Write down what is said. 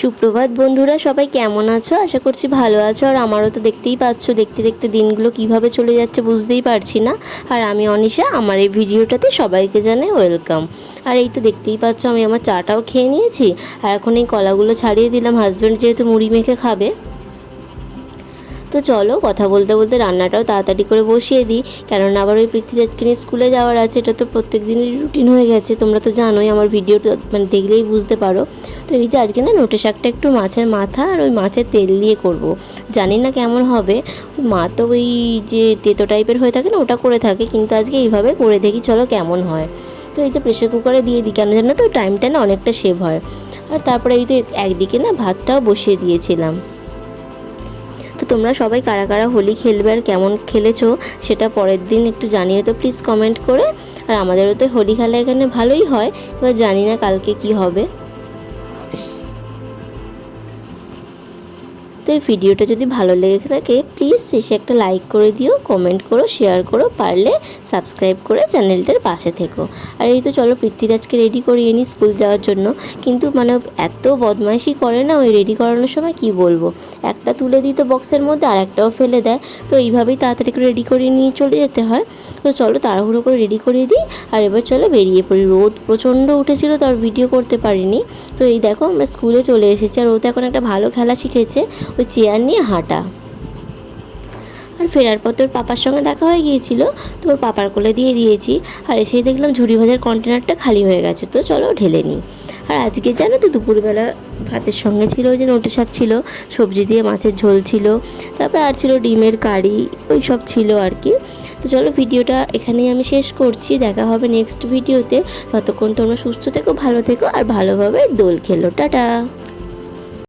সুপ্রভাত বন্ধুরা, সবাই কেমন আছো? আশা করছি ভালো আছো। আর আমারও তো দেখতেই পাচ্ছ, দেখতে দেখতে দিনগুলো কীভাবে চলে যাচ্ছে বুঝতেই পারছি না। আর আমি অনিশা, আমার এই ভিডিওটাতে সবাইকে জানাই ওয়েলকাম। আর এই তো দেখতেই পাচ্ছ, আমি আমার চাটাও খেয়ে নিয়েছি। আর এখন এই কলাগুলো ছাড়িয়ে দিলাম। হাজব্যান্ড যেহেতু মুড়ি মেখে খাবে তো চলো কথা বলতে বলতে রান্নাটাও তাড়াতাড়ি করে বসিয়ে দিই। কেননা আবার ওই পৃথ্বীরাজকে নিয়ে স্কুলে যাওয়ার আছে, এটা তো প্রত্যেক দিনের রুটিন হয়ে গেছে, তোমরা তো জানোই আমার ভিডিওটা মানে দেখলেই বুঝতে পারো। তো এই যে আজকে না নোটে শাকটা একটু মাছের মাথা আর ওই মাছের তেল দিয়ে করব। জানি না কেমন হবে মা তো ওই যে তেতো টাইপের হয়ে থাকে না, ওটা করে থাকে, কিন্তু আজকে এইভাবে করে দেখি, চলো কেমন হয়। তো এই তো প্রেশার কুকারে দিয়ে দিই, কেন জানো তো টাইমটা না অনেকটা সেভ হয়। আর তারপরে এই তো একদিকে না ভাতটাও বসিয়ে দিয়েছিলাম। তোমরা সবাই কারা কারা হোলি খেলবে আর কেমন খেলেছো সেটা পরের দিন একটু জানিয়ে তো প্লিজ কমেন্ট করে। আর আমাদেরও তো হোলি খেলা এখানে ভালোই হয়। এবার জানি না কালকে কি হবে। তো এই ভিডিওটা যদি ভালো লেগে থাকে প্লিজ শেষে একটা লাইক করে দিও কমেন্ট করো শেয়ার করো, পারলে সাবস্ক্রাইব করে চ্যানেলটার পাশে থেকো। আর এই তো চলো পৃথ্বীরাজকে রেডি করিয়ে নিই স্কুল যাওয়ার জন্য। কিন্তু মানে এত বদমাইশি করে না ওই রেডি করানোর সময়, কি বলব? একটা তুলে দিত বক্সের মধ্যে আর একটাও ফেলে দেয়। তো এইভাবেই তাড়াতাড়ি করে রেডি করিয়ে নিয়ে চলে যেতে হয়। তো চলো তাড়াহুড়ো করে রেডি করিয়ে দিই। আর এবার চলো বেরিয়ে পড়ি। রোদ প্রচণ্ড উঠেছিল তো আর ভিডিও করতে পারিনি। তো এই দেখো আমরা স্কুলে চলে এসেছি। আর ও তো এখন একটা ভালো খেলা শিখেছে। ওই চেয়ার নিয়ে হাঁটা। আর ফেরার পর তোর পাপার সঙ্গে দেখা হয়ে গিয়েছিল, তো ওর পাপার কোলে দিয়ে দিয়েছি। আর এসেই দেখলাম ঝুড়ি ভাজার কন্টেনারটা খালি হয়ে গেছে, তো চলো ঢেলে নিই। আর আজকে জানো তো দুপুরবেলা ভাতের সঙ্গে ছিল ওই যে নোটে শাক ছিল, সবজি দিয়ে মাছের ঝোল ছিল, তারপর আর ছিল ডিমের কারি, ওই সব ছিল আর কি। তো চলো ভিডিওটা এখানেই আমি শেষ করছি, দেখা হবে নেক্সট ভিডিওতে ততক্ষণ তোমরা সুস্থ থেকো, ভালো থেকো, আর ভালোভাবে দোল খেলো, টাটা।